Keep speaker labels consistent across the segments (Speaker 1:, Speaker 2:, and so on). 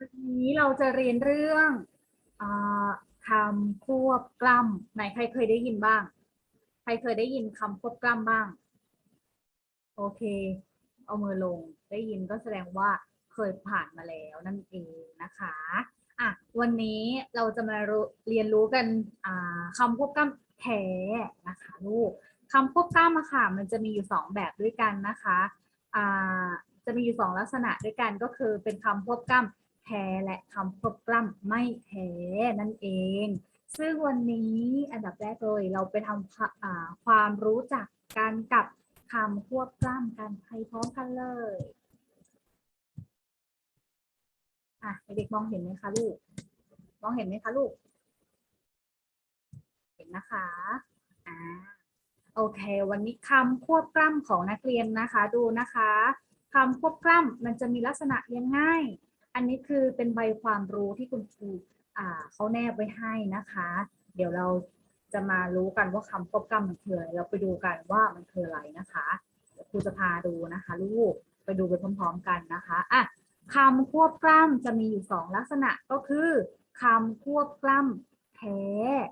Speaker 1: วันนี้เราจะเรียนเรื่องอคำควบกล้ำไหนใครเคยได้ยินบ้าง ใครเคยได้ยินคำควบกล้ำบ้าง โอเค เอามือลงได้ยินก็แสดงว่าเคยผ่านมาแล้วนั่นเองนะคะอะวันนี้เราจะมาเรียนรู้กันคำควบกล้ำแท้นะคะลูกคำควบกล้ำอะค่ะ มันจะมีอยู่สองแบบด้วยกันนะคะจะมีอยู่สองลักษณะด้วยกันก็คือเป็นคำควบกล้ำ แท้และคำควบกล้ำไม่แท้นั่นเอง ซึ่งวันนี้อันดับแรกเลยเราไปทำความรู้จักกันกับคำควบกล้ำกันไปพร้อมกันเลยอะเด็กมองเห็นไหมคะลูก มองเห็นไหมคะลูก เห็นนะคะอ่าโอเค วันนี้คำควบกล้ำของนักเรียนนะคะ ดูนะคะคำควบกล้ำมันจะมีลักษณะยังไง อันนี้คือเป็นใบความรู้ที่คุณครูอ่าเขาแนบไว้ให้นะคะ เดี๋ยวเราจะมารู้กันว่าคำควบกล้ำมันคืออะไร เราไปดูกันว่ามันคืออะไรนะคะเดี๋ยวครูจะพาดูนะคะลูก ไปดูไปพร้อมๆกันนะคะอะคำควบกล้ำจะมีอยู่สองลักษณะก็คือคำควบกล้ำแท้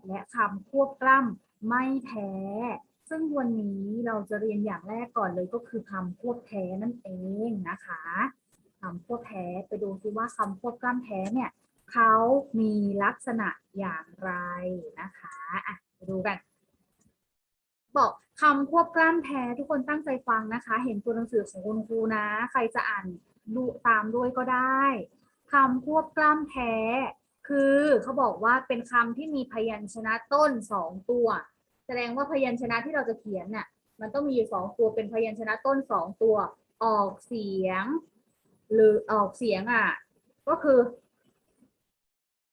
Speaker 1: และคำควบกล้ำไม่แท้ ซึ่งวันนี้เราจะเรียนอย่างแรกก่อนเลยก็คือคำควบแท้นั่นเองนะคะำควบแท้ ไปดูซิว่าคำควบกล้ำแท้เนี่ยเขามีลักษณะอย่างไรนะคะอะไปดูกัน บอกคำควบกล้ำแท้ทุกคนตั้งใจฟังนะคะ เห็นตัวหนังสือของคุณครูนะ ใครจะอ่านดูตามด้วยก็ได้คำควบกล้ำแท้ คือเขาบอกว่าเป็นคำที่มีพยัญชนะต้นสองตัว แสดงว่าพยัญชนะที่เราจะเขียนเนี่ยมันต้องมีอยู่สองตัวเป็นพยัญชนะต้นสองตัว ออกเสียง หรือออกเสียงอะ ก็คือ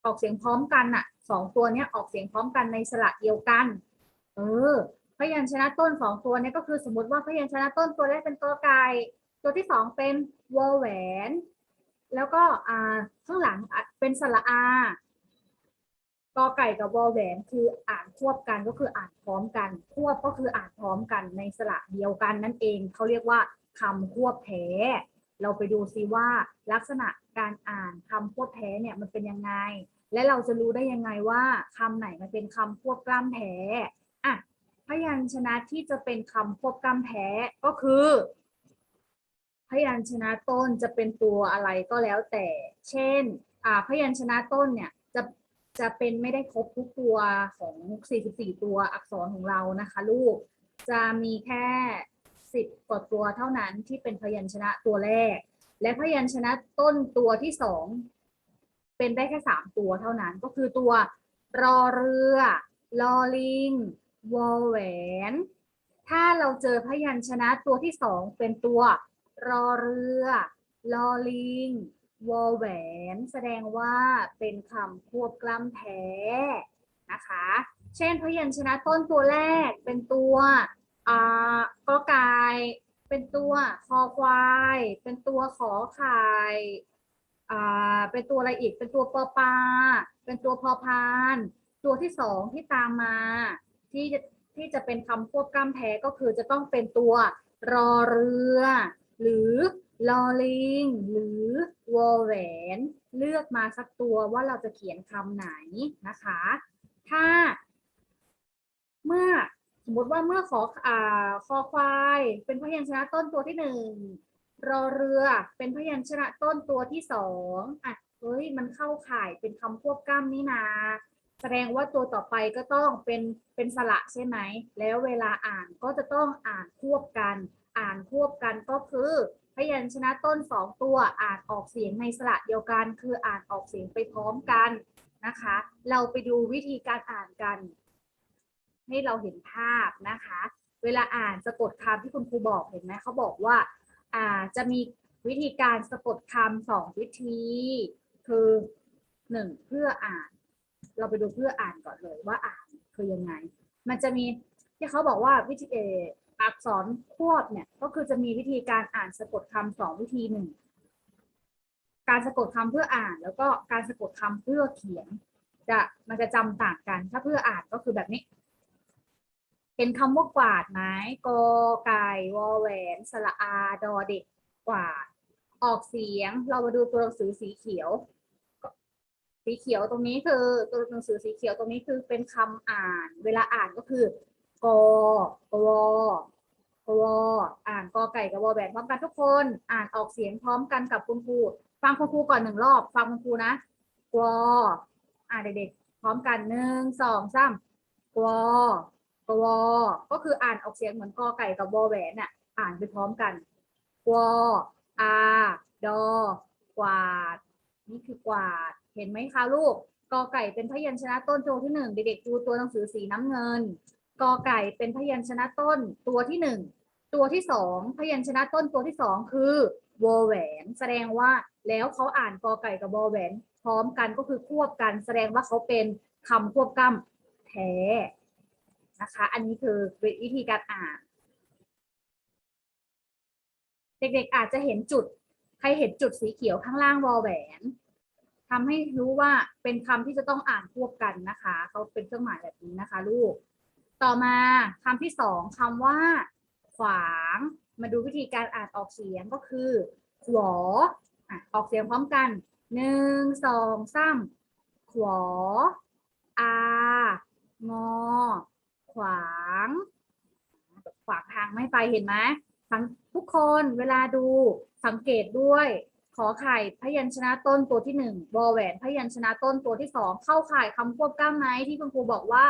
Speaker 1: ออกเสียงพร้อมกันอะสองตัวเนี้ยออกเสียงพร้อมกันในสระเดียวกัน เออ พยัญชนะต้นสองตัวเนี้ก็คือสมมติว่าพยัญชนะต้นตัวแรกเป็นตัวไก่ตัวที่สองเป็นวอแหวน แล้วก็อ่าข้างหลังเป็นสระอากอไก่กับวอแหวนคืออ่านควบกันก็คืออ่านพร้อมกัน ควบก็คืออ่านพร้อมกันในสระเดียวกันนั่นเองเขาเรียกว่าคำควบแท้ เราไปดูซิว่าลักษณะการอ่านคำควบแท้เนี่ยมันเป็นยังไง และเราจะรู้ได้ยังไงว่าคำไหนมันเป็นคำควบกล้ำแท้อะพยัญชนะที่จะเป็นคำควบกล้ำแท้ก็คือ พยัญชนะต้นจะเป็นตัวอะไรก็แล้วแต่ เช่นอ่าพยัญชนะต้นเนี่ยจะจะเป็นไม่ได้ครบทุกตัวของ 44 ตัวอักษรของเรานะคะ ลูก จะมีแค่ 10 กว่าตัวเท่านั้นที่เป็นพยัญชนะตัวแรก และพยัญชนะต้นตัวที่สองเป็นได้แค่3ตัวเท่านั้น ก็คือตัวรอเรือลอลิงวอแหวน ถ้าเราเจอพยัญชนะตัวที่สองเป็นตัวรอเรือลอลิงวอแหวน แสดงว่าเป็นคำควบกล้ำแท้นะคะ เช่นพยัญชนะต้นตัวแรกเป็นตัว อ่ากอไก่เป็นตัวคอควาย เป็นตัวขอไข่อ่าเป็นตัวอะไรอีก เป็นตัวปอปลาเป็นตัวพอพาน ตัวที่สองที่ตามมา ที่จะที่จะเป็นคำควบกล้ำแท้ก็คือจะต้องเป็นตัวรอเรือ หรือลอลิง หรือวอแหวน เลือกมาสักตัวว่าเราจะเขียนคำไหนนะคะ ถ้า เมื่อ สมมติว่าเมื่อขออ่าคอควาย เป็นพยัญชนะต้นตัวที่หนึ่งรอเรือเป็นพยัญชนะต้นตัวที่สองอะเฮ้ยมันเข้าข่ายเป็นคำควบกล้ำนี่นาแสดงว่าตัวต่อไปก็ต้องเป็นเป็นสระใช่ไหม แล้วเวลาอ่านก็จะต้องอ่านควบกัน อ่านควบกันก็คือ พยัญชนะต้นสองตัวอ่านออกเสียงในสระเดียวกัน คืออ่านออกเสียงไปพร้อมกันนะคะ เราไปดูวิธีการอ่านกัน ให้เราเห็นภาพนะคะ เวลาอ่านสะกดคำที่คุณครูบอกเห็นไหมเขาบอกว่าอ่าจะมีวิธีการสะกดคำสองวิธี คือหนึ่งเพื่ออ่าน เราไปดูเพื่ออ่านก่อนเลยว่าอ่านคือยังไง มันจะมีที่เขาบอกว่าวิธีเอออักษรควบเนี่ยก็คือจะมีวิธีการอ่านสะกดคำสองวิธีหนึ่งการสะกดคำเพื่ออ่าน แล้วก็การสะกดคำเพื่อเขียน จะมันจะจำต่างกันถ้าเพื่ออ่านก็คือแบบนี้ เห็นคำว่ากวาดไหมกอไก่วอแหวนสระอาดอเด็กกวาด ออกเสียง เรามาดูตัวหนังสือสีเขียว สีเขียวตรงนี้คือตัวหนังสือสีเขียวตรงนี้คือเป็นคำอ่าน เวลาอ่านก็คือกกวกวอ่านกอไก่กับวอแหวนพร้อมกันทุกคน อ่านออกเสียงพร้อมกันกับคุณครูฟังคุณครูก่อนหนึ่งรอบ ฟังคุณครูนะกวอ่านเด็กๆพร้อมกันหนึ่งสองสามกว กวก็คืออ่านออกเสียงเหมือนกอไก่กับวอแหวนน่ะ อ่านไปพร้อมกันกวอาดอกวาด นี่คือกวาด เห็นไหมคะลูก กอไก่เป็นพยัญชนะต้นตัวที่หนึ่งเด็กๆดูตัวหนังสือสีน้ำเงิน กอไก่เป็นพยัญชนะต้นตัวที่หนึ่ง ตัวที่สองพยัญชนะต้นตัวที่สองคือวอแหวน แสดงว่าแล้วเขาอ่านกอไก่กับวอแหวน พร้อมกันก็คือควบกัน แสดงว่าเขาเป็นคำควบกล้ำแท้ นะคะ อันนี้คือวิธีการอ่าน เด็กๆอาจจะเห็นจุด ใครเห็นจุดสีเขียวข้างล่างวอลแหวนทำให้รู้ว่าเป็นคำที่จะต้องอ่านควบกันนะคะเขาเป็นเครื่องหมายแบบนี้นะคะ ลูก ต่อมาคำที่สองคำว่า ขวาง มาดูวิธีการอ่านออกเสียงก็คือขวออออกเสียงพร้อมกันหนึ่งสองสามขวออางอ ขวางขวางทางไม่ไปเห็นไหมทั้งทุกคนเวลาดูสังเกตด้วย ขอไข่พยัญชนะต้นตัวที่หนึ่งวอแหวนพยัญชนะต้นตัวที่สองเข้าข่ายคำควบกล้ำไหมที่คุณครูบอกว่า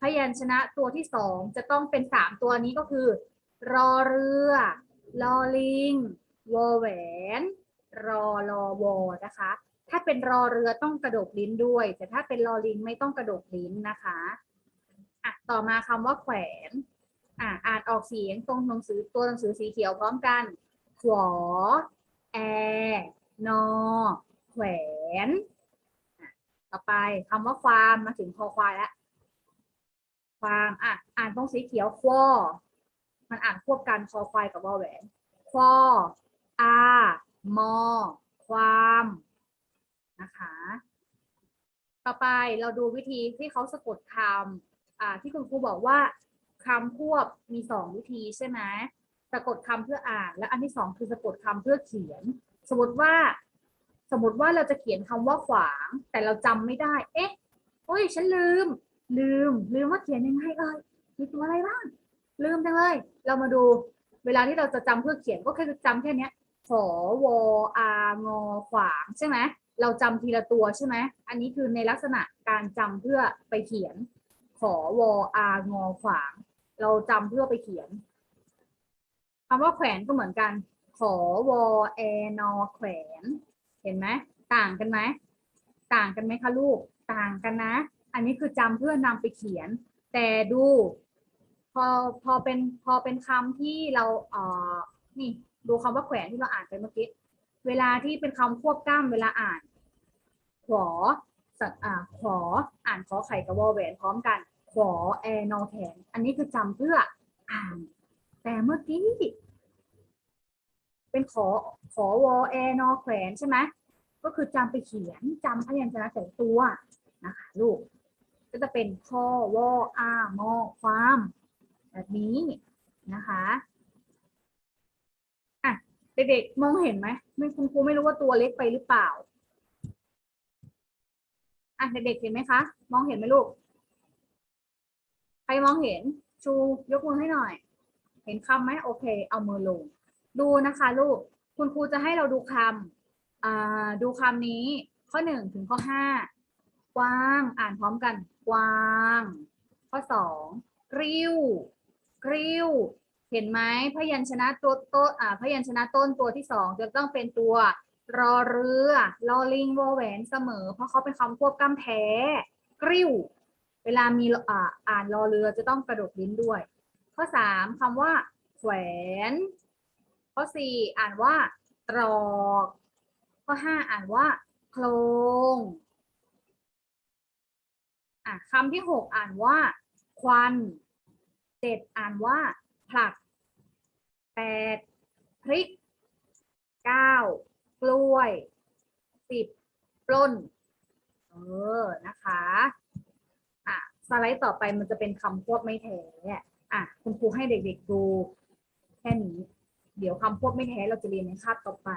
Speaker 1: พยัญชนะตัวที่สองจะต้องเป็นสามตัวนี้ก็คือ รอเรือลอลิงวอแหวน รอรอวอนะคะ ถ้าเป็นรอเรือต้องกระดกลิ้นด้วย แต่ถ้าเป็นลอลิงไม่ต้องกระดกลิ้นนะคะ อะต่อมาคำว่าแขวนอะอ่านออกเสียงตรงหนังสือตัวหนังสือสีเขียวพร้อมกันขวอแอนอแขวน ต่อไปคำว่าความมาถึงคอควายแล้วความอะอ่านตรงสีเขียวควอมันอ่านควบกันคอควายกับวอแหวนควออามอ ความนะคะ ต่อไปเราดูวิธีที่เขาสะกดคำ อ่าที่คุณครูบอกว่าคำควบมีสองวิธีใช่ไหมสะกดคำเพื่ออ่าน และอันที่สองคือสะกดคำเพื่อเขียน สมมติว่า สมมติว่าเราจะเขียนคำว่าขวาง แต่เราจำไม่ได้ เอ๊ะโอ้ยฉันลืม ลืม ลืมว่าเขียนยังไงเอ่ยมีตัวอะไรบ้าง ลืมจังเลย เรามาดู เวลาที่เราจะจำเพื่อเขียนก็แค่จำแค่เนี้ยขอวออางอขวางใช่ไหมเราจำทีละตัวใช่ไหมอันนี้คือในลักษณะการจำเพื่อไปเขียน ขอวออางอขวาง เราจำเพื่อไปเขียนคำว่าแขวนก็เหมือนกัน ขอวอแอนอแขวน เห็นไหมต่างกันไหมต่างกันไหมคะลูกต่างกันนะ อันนี้คือจำเพื่อนำไปเขียน แต่ดูพอพอเป็นพอเป็นคำที่เราเอ่อนี่ดูคำว่าแขวนที่เราอ่านไปเมื่อกี้เวลาที่เป็นคำควบกล้ำเวลาอ่านขอ สัตอ่าขออ่านขอไข่กับวอแหวนพร้อมกัน ขอแอนอแขนอันนี้คือจำเพื่ออ่าน แต่เมื่อกี้ เป็นขอขอวอแอนอแขวนใช่ไหมก็คือจำไปเขียนจำพยัญชนะแต่ตัวนะคะลูก ก็จะเป็นข้อวออามอความ แบบนี้นะคะอะเด็กๆมองเห็นไหมไม่คุณครูไม่รู้ว่าตัวเล็กไปหรือเปล่า อะเด็กๆเห็นไหมคะ มองเห็นไหมลูก ใครมองเห็น ชูยกมือให้หน่อย เห็นคำไหมโอเค เอามือลง ดูนะคะลูก คุณครูจะให้เราดูคำดูคำนี้ ข้อหนึ่งถึงข้อห้ากว้าง อ่านพร้อมกัน กว้าง ข้อสองกริ้วกริ้ว เห็นไหมพยัญชนะตัวต้นอ่าพยัญชนะต้นตัวที่สองจะต้องเป็นตัว รอเรือลอลิงวอแหวนเสมอ เพราะเขาเป็นคำควบกล้ำแท้ กริ้ว เวลามีอ่าอ่านรอเรือจะต้องกระดกลิ้นด้วย ข้อสามคำว่า แขวน ข้อสี่อ่านว่า ตรอก ข้อห้าอ่านว่า โครงอะคำที่หกอ่านว่า ควันเจ็ดอ่านว่า ผลักแปดพริกเก้า กล้วยสิบปล้น เออ นะคะ อะ สไลด์ต่อไปมันจะเป็นคำควบไม่แท้อะ คุณครูให้เด็กๆดูแค่นี้ เดี๋ยวคำควบไม่แท้เราจะเรียนในคาบต่อไป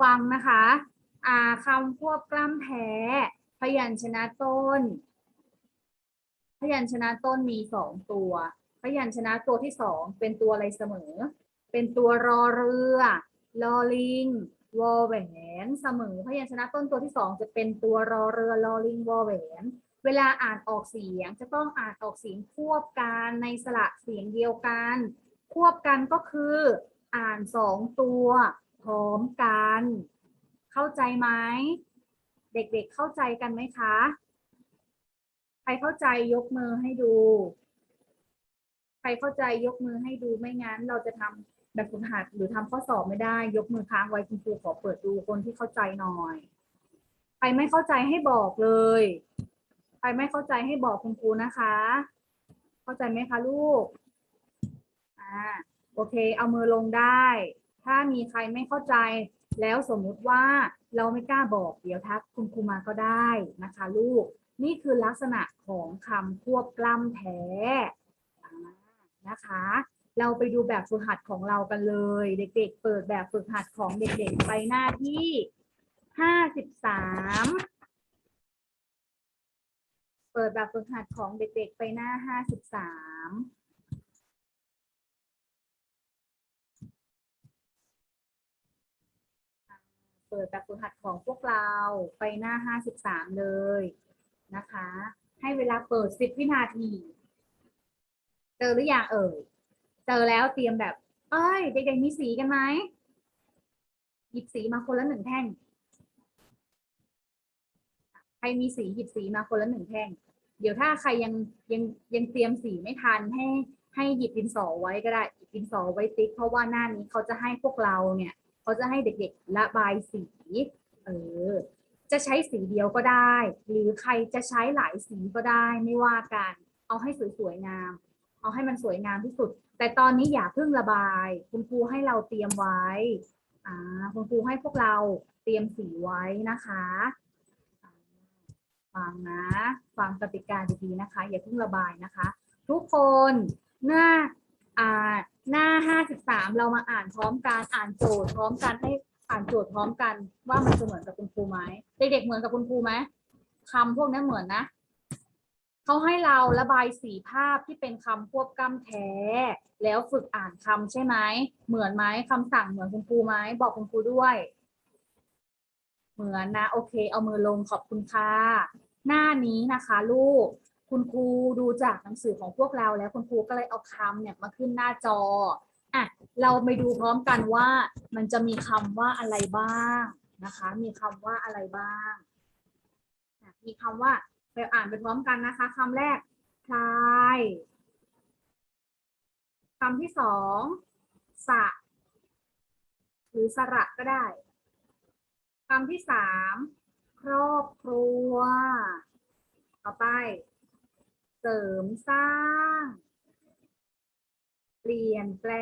Speaker 1: ฟังนะคะ อ่าคำควบกล้ำแท้ พยัญชนะต้น พยัญชนะต้นมีสองตัว พยัญชนะตัวที่สองเป็นตัวอะไรเสมอ เป็นตัวรอเรือ ลอลิง วอแหวนเสมอพยัญชนะต้นตัวที่สองจะเป็นตัวรอเรือลอลิงวอแหวน เวลาอ่านออกเสียงจะต้องอ่านออกเสียงควบกันในสระเสียงเดียวกัน ควบกันก็คือ อ่านสองตัวพร้อมกัน เข้าใจไหมเด็กๆเข้าใจกันไหมคะ ใครเข้าใจยกมือให้ดู ใครเข้าใจยกมือให้ดูไม่งั้นเราจะทำ แบบฝึกหัดหรือทำข้อสอบไม่ได้ ยกมือค้างไว้คุณครูขอเปิดดูคนที่เข้าใจหน่อยใครไม่เข้าใจให้บอกเลยใครไม่เข้าใจให้บอกคุณครูนะคะ เข้าใจไหมคะลูกอ่าโอเค เอามือลงได้ ถ้ามีใครไม่เข้าใจ แล้วสมมุติว่าเราไม่กล้าบอกเดี๋ยวทักคุณครูมาก็ได้นะคะ ลูก นี่คือลักษณะของคำควบกล้ำแท้นะคะ เราไปดูแบบฝึกหัดของเรากันเลย เด็ก ๆ เปิดแบบฝึกหัดของเด็ก ๆ ไปหน้าที่ห้าสิบสามเปิดแบบฝึกหัดของเด็ก ๆ ไปหน้าห้าสิบสามเปิดแบบฝึกหัดของพวกเราไปหน้า 53 เลยนะคะ ให้เวลาเปิด 10 วินาที เจอหรือยังเอ่ย เจอแล้วเตรียมแบบ เอ้ย เด็กๆมีสีกันไหมหยิบสีมาคนละหนึ่งแท่ง ใครมีสีหยิบสีมาคนละหนึ่งแท่ง เดี๋ยวถ้าใครยังยังยังเตรียมสีไม่ทันให้ให้หยิบดินสอไว้ก็ได้หยิบดินสอไว้ติ๊กเพราะว่าหน้านี้เขาจะให้พวกเราเนี่ยเขาจะให้เด็กๆระบายสีเออจะใช้สีเดียวก็ได้ หรือใครจะใช้หลายสีก็ได้ไม่ว่ากัน เอาให้สวยๆงาม เอาให้มันสวยงามที่สุด แต่ตอนนี้อย่าเพิ่งระบาย คุณครูให้เราเตรียมไว้อ่าคุณครูให้พวกเราเตรียมสีไว้นะคะฟังนะฟังกติกาดีๆนะคะ อย่าเพิ่งระบายนะคะ ทุกคนหน้าอ่าหน้าห้าสิบสามเรามาอ่านพร้อมกันอ่านโจทย์พร้อมกันให้อ่านโจทย์พร้อมกันว่ามันจะเหมือนกับคุณครูไหมเด็กๆเหมือนกับคุณครูไหมคำพวกนี้เหมือนนะ เขาให้เราระบายสีภาพที่เป็นคำควบกล้ำแท้ แล้วฝึกอ่านคำใช่ไหม เหมือนไหมคำสั่งเหมือนคุณครูไหมบอกคุณครูด้วย เหมือนนะ โอเค เอามือลงขอบคุณค่ะ หน้านี้นะคะ ลูก คุณครูดูจากหนังสือของพวกเราแล้วคุณครูก็เลยเอาคำเนี่ยมาขึ้นหน้าจออะเราไปดูพร้อมกันว่ามันจะมีคำว่าอะไรบ้างนะคะ มีคำว่าอะไรบ้าง มีคำว่า ไปอ่านไปพร้อมกันนะคะคำแรกพลายคำที่สองสะ หรือสระก็ได้คำที่สามครอบครัว ต่อไป เสริมสร้าง เปลี่ยนแปล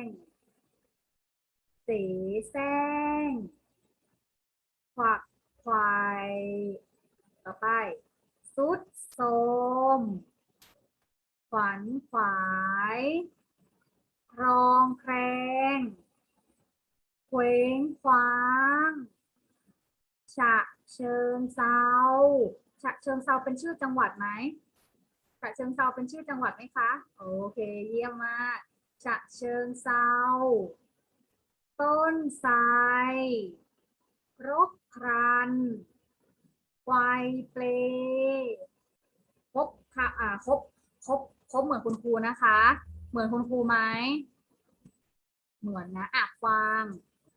Speaker 1: ง เสแสร้งขวักควายต่อไป สุดโทมขวัญขวายรองแครงเคว้งคว้าง ฉะเชิงเซาฉะเชิงเซาเป็นชื่อจังหวัดไหมฉะเชิงเซาเป็นชื่อจังหวัดไหมคะ โอเค เยี่ยมมากฉะเชิงเซาต้นไทรรกครัน ไกวเปลครบค่ะอ่าครบครบครบเหมือนคุณครูนะคะ เหมือนคุณครูไหมเหมือนนะอะฟัง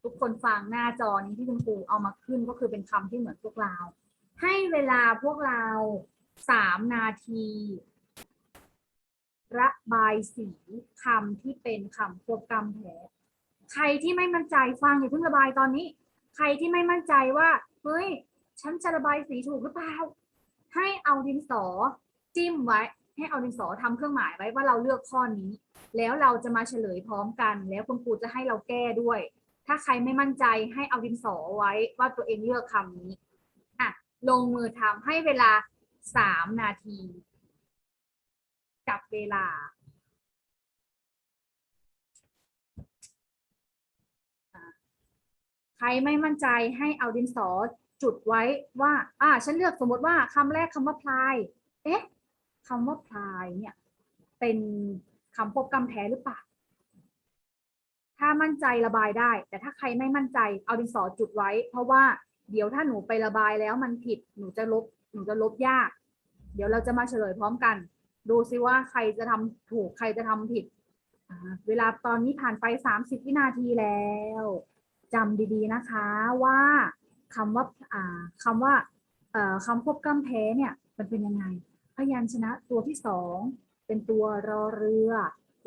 Speaker 1: ทุกคนฟังหน้าจอนี้ที่คุณครูเอามาขึ้นก็คือเป็นคำที่เหมือนพวกเรา ให้เวลาพวกเราสามนาที ระบายสีคำที่เป็นคำควบกำแท้ใครที่ไม่มั่นใจฟังอย่าเพิ่งระบายตอนนี้ ใครที่ไม่มั่นใจว่าเฮ้ย ฉันจะระบายสีถูกหรือเปล่า ให้เอาดินสอจิ้มไว้ ให้เอาดินสอทำเครื่องหมายไว้ว่าเราเลือกข้อนี้ แล้วเราจะมาเฉลยพร้อมกัน แล้วคุณครูจะให้เราแก้ด้วย ถ้าใครไม่มั่นใจให้เอาดินสอไว้ว่าตัวเองเลือกคำนี้อะลงมือทำให้เวลาสามนาทีจับเวลาใครไม่มั่นใจให้เอาดินสอ จุดไว้ว่า อ่า ฉันเลือกสมมติว่าคำแรกคำว่าพลาย เอ๊ะคำว่าพลายเนี่ย เป็นคำควบกำแท้หรือเปล่า ถ้ามั่นใจระบายได้ แต่ถ้าใครไม่มั่นใจเอาดินสอจุดไว้ เพราะว่าเดี๋ยวถ้าหนูไประบายแล้วมันผิดหนูจะลบหนูจะลบยาก เดี๋ยวเราจะมาเฉลยพร้อมกัน ดูซิว่าใครจะทำถูกใครจะทำผิด เวลาตอนนี้ผ่านไป 30 วินาทีแล้วจำดีๆนะคะว่า คำว่าอ่าคำว่าเอ่อคำควบกล้ำแท้เนี่ยมันเป็นยังไง พยัญชนะตัวที่สองเป็นตัวรอเรือ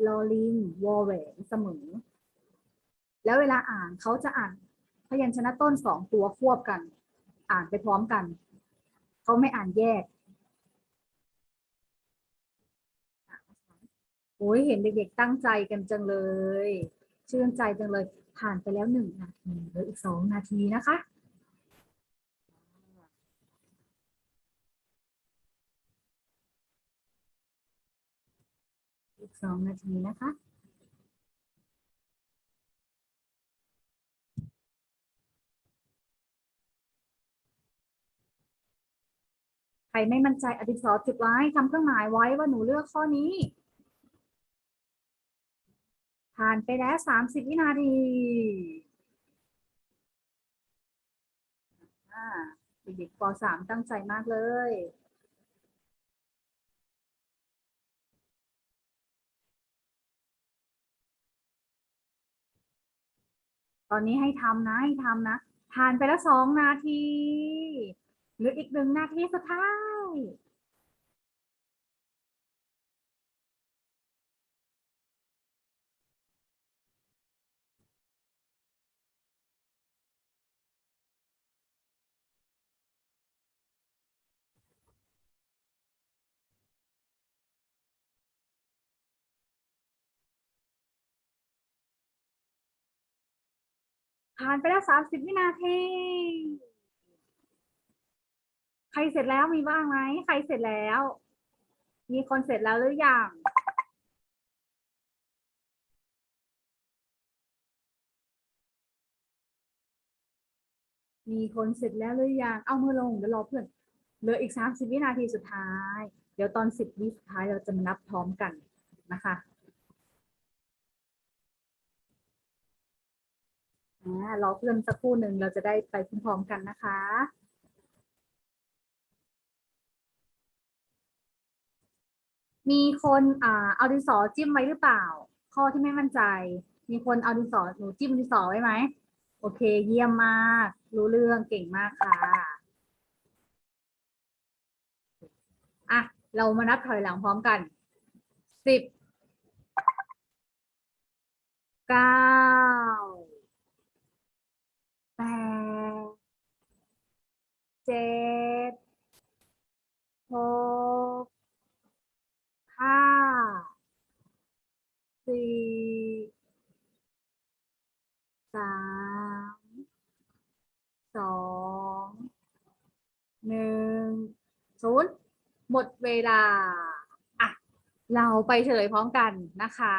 Speaker 1: ลอลิงวอแหวนเสมอ แล้วเวลาอ่านเขาจะอ่านพยัญชนะต้นสองตัวควบกัน อ่านไปพร้อมกันเขาไม่อ่านแยกโอ้ยเห็นเด็กๆตั้งใจกันจังเลย ชื่นใจจังเลยผ่านไปแล้วหนึ่งนาทีเหลืออีกสองนาทีนะคะ อีก สองนาทีนะคะใครไม่มั่นใจอดิศรจุดไว้ทำเครื่องหมายไว้ว่าหนูเลือกข้อนี้ ผ่านไปแล้วสามสิบวินาทีเด็กๆปสามตั้งใจมากเลย ตอนนี้ให้ทำนะให้ทำนะผ่านไปแล้วสองนาที หรืออีกหนึ่งนาทีสุดท้าย ผ่านไปแล้วสามสิบวินาที ใครเสร็จแล้วมีบ้างไหม ใครเสร็จแล้ว มีคนเสร็จแล้วหรือยังมีคนเสร็จแล้วหรือยัง เอามือลงเดี๋ยวรอเพื่อน เหลืออีกสามสิบวินาทีสุดท้าย เดี๋ยวตอนสิบวิสุดท้ายเราจะมานับพร้อมกันนะคะ อ่า รอเพื่อนสักครู่หนึ่งเราจะได้ไปพร้อมๆกันนะคะมีคนอ่าเอาดินสอจิ้มไว้หรือเปล่า ข้อที่ไม่มั่นใจ มีคนเอาดินสอหนูจิ้มดินสอไว้ไหมโอเค เยี่ยมมาก รู้เรื่องเก่งมากค่ะอะเรามานับถอยหลังพร้อมกันสิบเก้า ดเจ็ดหกห้าสี่สามสองหนึ่งศูนย์หมดเวลาอะเราไปเฉลยพร้อมกันนะคะ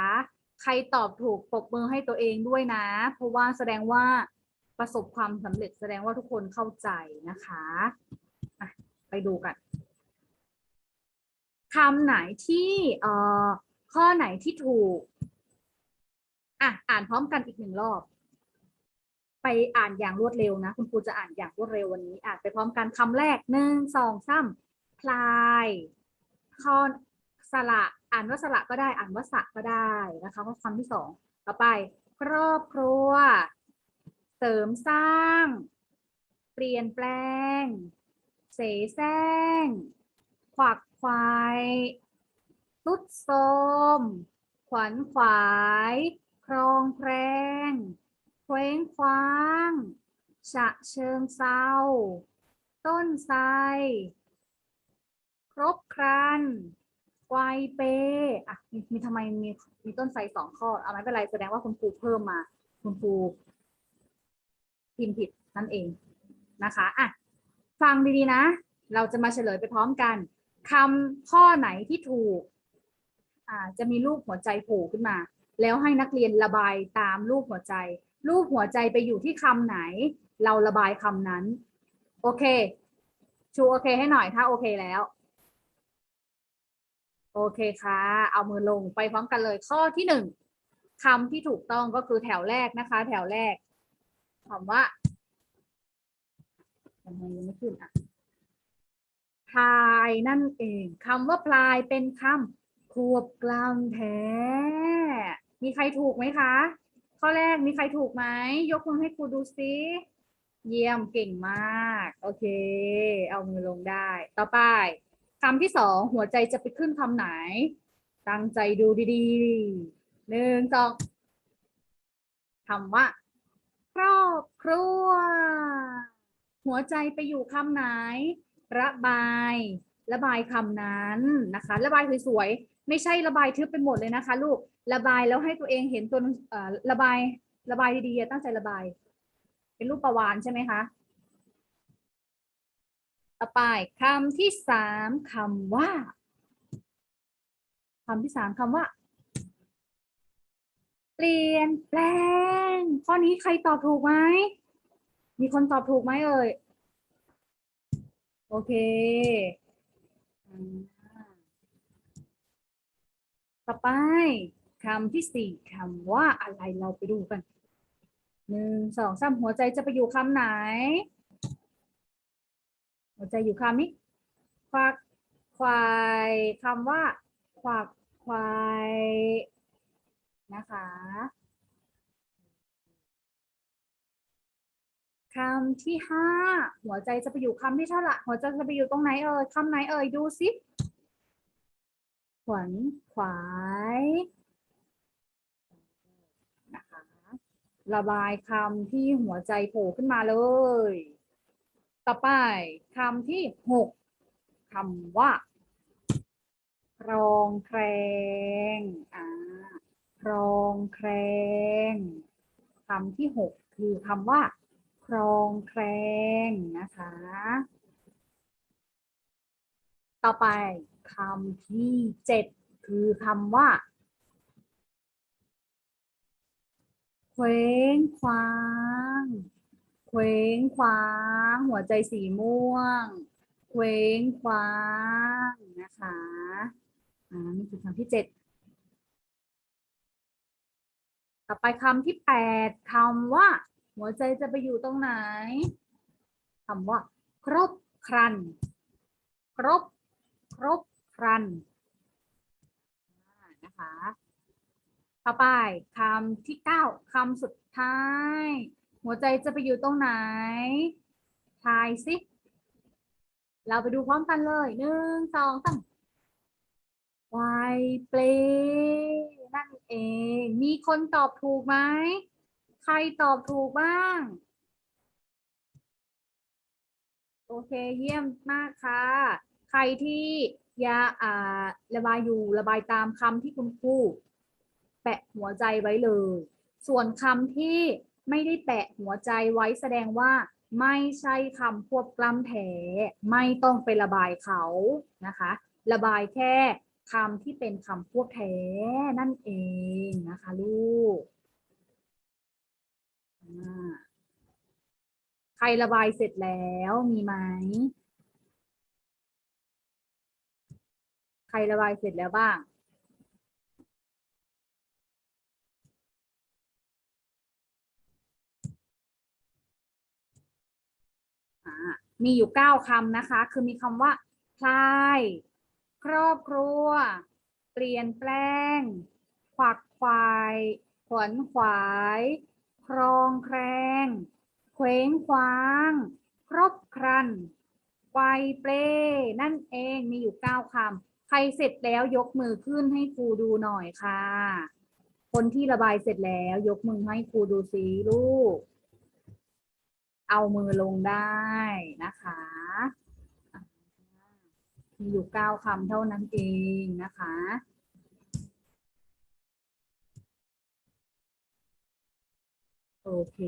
Speaker 1: ใครตอบถูกปรบมือให้ตัวเองด้วยนะ เพราะว่าแสดงว่า ประสบความสำเร็จแสดงว่าทุกคนเข้าใจนะคะะไปดูกันคำไหนที่เอ่อข้อไหนที่ถูกอะอ่านพร้อมกันอีกหนึ่งรอบ ไปอ่านอย่างรวดเร็วนะ คุณครูจะอ่านอย่างรวดเร็ววันนี้ อ่านไปพร้อมกันคำแรกหนึ่งสองสามพลายข้อสระอ่านว่าสระก็ได้อ่านว่าสะก็ได้นะคะเพราะคำที่สองต่อไป ครอบครัว เสริมสร้าง เปลี่ยนแปลง เสแสร้ง ขวักไขวายทุดโทมขวัญขวาย ครองแครงเคว้งคว้าง ฉะเชิงเศร้าต้นไทรครบครันไกวเปอะมีทำไมมีมีต้นไทรสองข้อ เอาไม่เป็นไรแสดงว่าคุณครูเพิ่มมา คุณครู พิมพ์ผิดนั่นเองนะคะอะฟังดีๆนะ เราจะมาเฉลยไปพร้อมกันคำข้อไหนที่ถูกอ่าจะมีรูปหัวใจโผล่ขึ้นมา แล้วให้นักเรียนระบายตามรูปหัวใจ รูปหัวใจไปอยู่ที่คำไหน เราระบายคำนั้น โอเค ชูโอเคให้หน่อยถ้าโอเคแล้ว โอเคค่ะ เอามือลงไปพร้อมกันเลยข้อที่หนึ่งคำที่ถูกต้องก็คือแถวแรกนะคะ แถวแรก คำว่าทำไมยังไม่ขึ้นอะพลายนั่นเองคำว่าพลายเป็นคำควบกลางแท้ มีใครถูกไหมคะ ข้อแรกมีใครถูกไหม ยกมือให้ครูดูซิเยี่ยมเก่งมาก โอเค เอามือลงได้ ต่อไปคำที่สองหัวใจจะไปขึ้นคำไหน ตั้งใจดูดีๆหนึ่งสองคำว่า ครอบครัว หัวใจไปอยู่คำไหน ระบาย ระบายคำนั้นนะคะ ระบายสวยๆไม่ใช่ระบายทึบไปหมดเลยนะคะ ลูกระบายแล้วให้ตัวเองเห็นตัวระบายระบายดีๆตั้งใจระบาย เป็นรูปประวานใช่ไหมคะต่อไปคำที่สามคำว่าคำที่สามคำว่า เปลี่ยนแปลง ข้อนี้ใครตอบถูกไหม มีคนตอบถูกไหมเอ่ย โอเคอ่าต่อไปคำที่สี่คำว่าอะไรเราไปดูกันหนึ่งสองสามหัวใจจะไปอยู่คำไหน หัวใจอยู่คำนี้ควักควายคำว่า ควักควาย นะคะคำที่ห้าหัวใจจะไปอยู่คำที่เท่าไหร่หัวใจจะไปอยู่ตรงไหนเอ่ยคำไหนเอ่ยดูสิขวัญขวายนะคะระบายคำที่หัวใจโผล่ขึ้นมาเลย ต่อไปคำที่หกคำว่าครองแครงอ่า ครองแครงคำที่หกคือคำว่า ครองแครงนะคะ ต่อไปคำที่เจ็ดคือคำว่าเคว้งคว้างเคว้งคว้าง หัวใจสีม่วงเคว้งคว้างนะคะ อ่า นี่คือคำที่เจ็ด ต่อไปคำที่แปดคำว่า หัวใจจะไปอยู่ตรงไหนคำว่า ครบครัน ครบ ครบครันนะคะ ต่อไปคำที่เก้าคำสุดท้าย หัวใจจะไปอยู่ตรงไหน ทายสิ เราไปดูพร้อมกันเลยหนึ่งสองสาม วายเปลนั่นเอง มีคนตอบถูกไหม ใครตอบถูกบ้าง โอเคเยี่ยมมากค่ะ ใครที่ยาอ่าระบายอยู่ระบายตามคำที่คุณครูแปะหัวใจไว้เลย ส่วนคำที่ไม่ได้แปะหัวใจไว้แสดงว่าไม่ใช่คำควบกล้ำแท้ ไม่ต้องไประบายเขานะคะ ระบายแค่ คำที่เป็นคำควบแท้นั่นเองนะคะลูก ใครระบายเสร็จแล้วมีไหม ใครระบายเสร็จแล้วบ้าง มีอยู่เก้าคำนะคะ คือมีคำว่าพลาย ครอบครัว เปลี่ยนแปลง ขวักควายขวนขวาย ครองแครงเคว้งคว้าง ครบครันไกวเปลนั่นเองมีอยู่เก้าคำ ใครเสร็จแล้วยกมือขึ้นให้ครูดูหน่อยค่ะ คนที่ระบายเสร็จแล้วยกมือให้ครูดูสิลูก เอามือลงได้นะคะ มีอยู่เก้าคำเท่านั้นเองนะคะ โอเค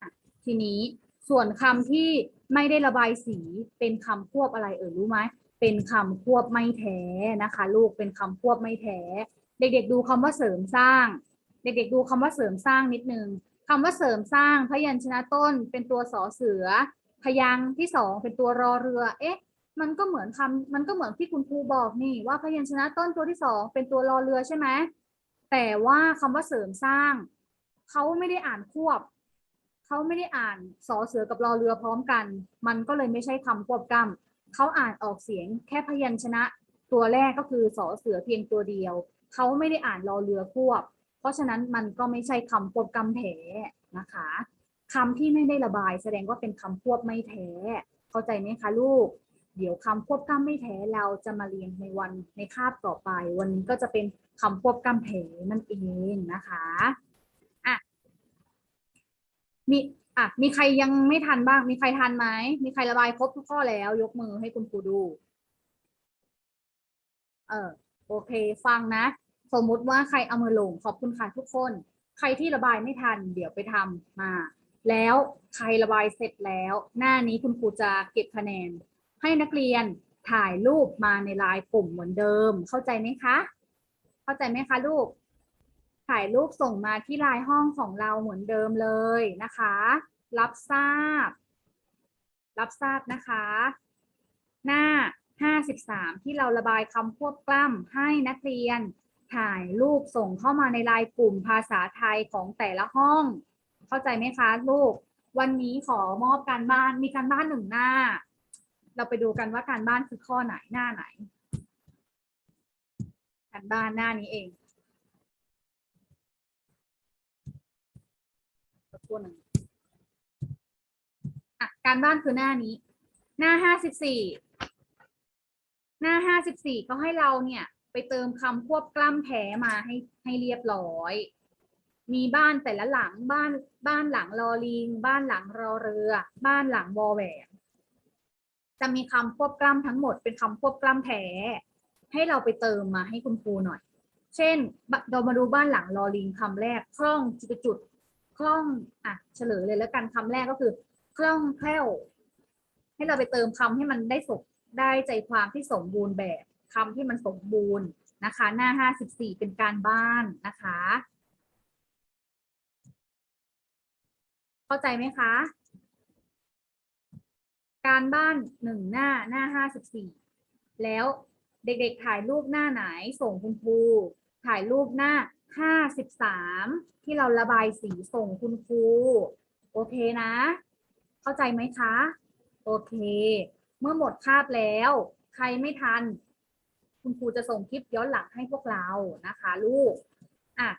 Speaker 1: อทีนี้ส่วนคำที่ไม่ได้ระบายสีเป็นคำควบอะไรเอ่ยรู้ไหม เป็นคำควบไม่แท้นะคะ ลูกเป็นคำควบไม่แท้ เด็กๆดูคำว่าเสริมสร้าง เด็กๆดูคำว่าเสริมสร้างนิดนึงคำว่าเสริมสร้างพยัญชนะต้นเป็นตัวสอเสือ พยางค์ที่สองเป็นตัวรอเรือ เอ๊ะ มันก็เหมือนคำมันก็เหมือนที่คุณครูบอกนี่ว่าพยัญชนะต้นตัวที่สองเป็นตัวรอเรือใช่ไหมแต่ว่าคำว่าเสริมสร้างเขาไม่ได้อ่านควบเขาไม่ได้อ่านสอเสือกับรอเรือพร้อมกัน มันก็เลยไม่ใช่คำควบกล้ำเขาอ่านออกเสียงแค่พยัญชนะตัวแรกก็คือสอเสือเพียงตัวเดียวเขาไม่ได้อ่านรอเรือควบ เพราะฉะนั้นมันก็ไม่ใช่คำควบกำแท้นะคะคำที่ไม่ได้ระบายแสดงว่าเป็นคำควบไม่แท้ เข้าใจไหมคะลูก เดี๋ยวคำควบกล้ำไม่แท้เราจะมาเรียนในวันในคาบต่อไป วันนี้ก็จะเป็นคำควบกล้ำแท้นั่นเองนะคะอะมีอะมีใครยังไม่ทันบ้าง มีใครทันไหมมีใครระบายครบทุกข้อแล้ว ยกมือให้คุณครูดู เออโอเค ฟังนะ สมมุติว่าใครเอามือลงขอบคุณค่ะทุกคน ใครที่ระบายไม่ทัน เดี๋ยวไปทำมา แล้วใครระบายเสร็จแล้ว หน้านี้คุณครูจะเก็บคะแนน ให้นักเรียนถ่ายรูปมาในไลน์กลุ่มเหมือนเดิม เข้าใจไหมคะ เข้าใจไหมคะลูก ถ่ายรูปส่งมาที่ไลน์ห้องของเราเหมือนเดิมเลยนะคะ รับทราบ รับทราบนะคะ หน้า 53 ที่เราระบายคำควบกล้ำให้นักเรียน ถ่ายรูปส่งเข้ามาในไลน์กลุ่มภาษาไทยของแต่ละห้อง เข้าใจไหมคะลูก วันนี้ขอมอบการบ้านมีการบ้านหนึ่งหน้า เราไปดูกันว่าการบ้านคือข้อไหนหน้าไหน การบ้านหน้านี้เองสักครู่หนึ่งอะการบ้านคือหน้านี้ หน้าห้าสิบสี่หน้าห้าสิบสี่ก็ให้เราเนี่ย ไปเติมคำควบกล้ำแท้มาให้ให้เรียบร้อย มีบ้านแต่ละหลังบ้านบ้านหลังรอลิง บ้านหลังรอเรือ บ้านหลังวอแหวน จะมีคำควบกล้ำทั้งหมดเป็นคำควบกล้ำแท้ ให้เราไปเติมมาให้คุณครูหน่อย เช่นเรามาดูบ้านหลังรอลิงคำแรกคล่องจุดจุดๆคล่องอะเฉลยเลยแล้วกันคำแรกก็คือ คล่องแคล่ว ให้เราไปเติมคำให้มันได้สมได้ใจความที่สมบูรณ์แบบคำที่มันสมบูรณ์นะคะ หน้าห้าสิบสี่เป็นการบ้านนะคะ เข้าใจไหมคะ การบ้านหนึ่งหน้าหน้าห้าสิบสี่แล้วเด็กๆถ่ายรูปหน้าไหนส่งคุณครูถ่ายรูปหน้าห้าสิบสามที่เราระบายสีส่งคุณครูโอเคนะ เข้าใจไหมคะ โอเค เมื่อหมดคาบแล้ว ใครไม่ทัน คุณครูจะส่งคลิปย้อนหลังให้พวกเรานะคะ ลูกอะ